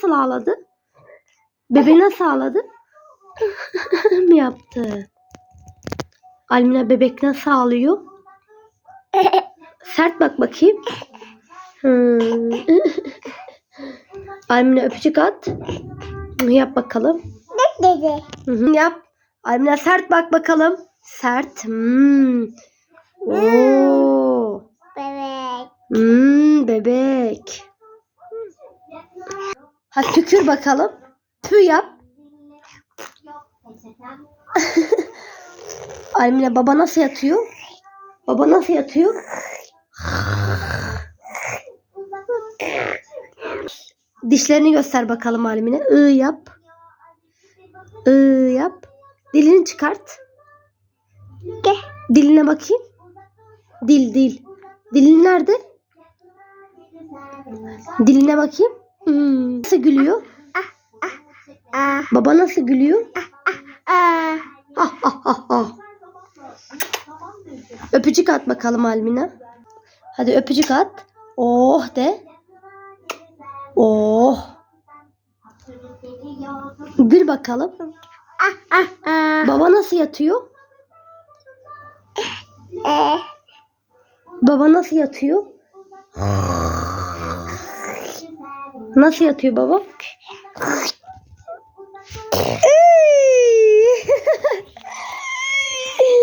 nasıl ağladı? Bebe nasıl ağladı? mi yaptı? Almina bebek nasıl ağlıyor? Sert bak bakayım. Hmm. Almina öpücük at. Yap bakalım. Dedi. Yap. Almina sert bak bakalım. Sert. Hmm. Oo. Bebek. Hmm, bebek. Ha tükür bakalım. Tü yap. Almina baba nasıl yatıyor? Baba nasıl yatıyor? Dişlerini göster bakalım Almina. I yap. I yap. Dilini çıkart. Gel. Diline bakayım. Dil dil. Dilin nerede? Diline bakayım. Hmm. Nasıl gülüyor? Ah. Baba nasıl gülüyor? Ah. Ah ah ah ah. Öpücük at bakalım Almina. Hadi öpücük at. Oh de. Oh. Gül bakalım. Ah. Ah. Ah. Baba nasıl yatıyor? Baba nasıl yatıyor? Nasıl yatıyor baba?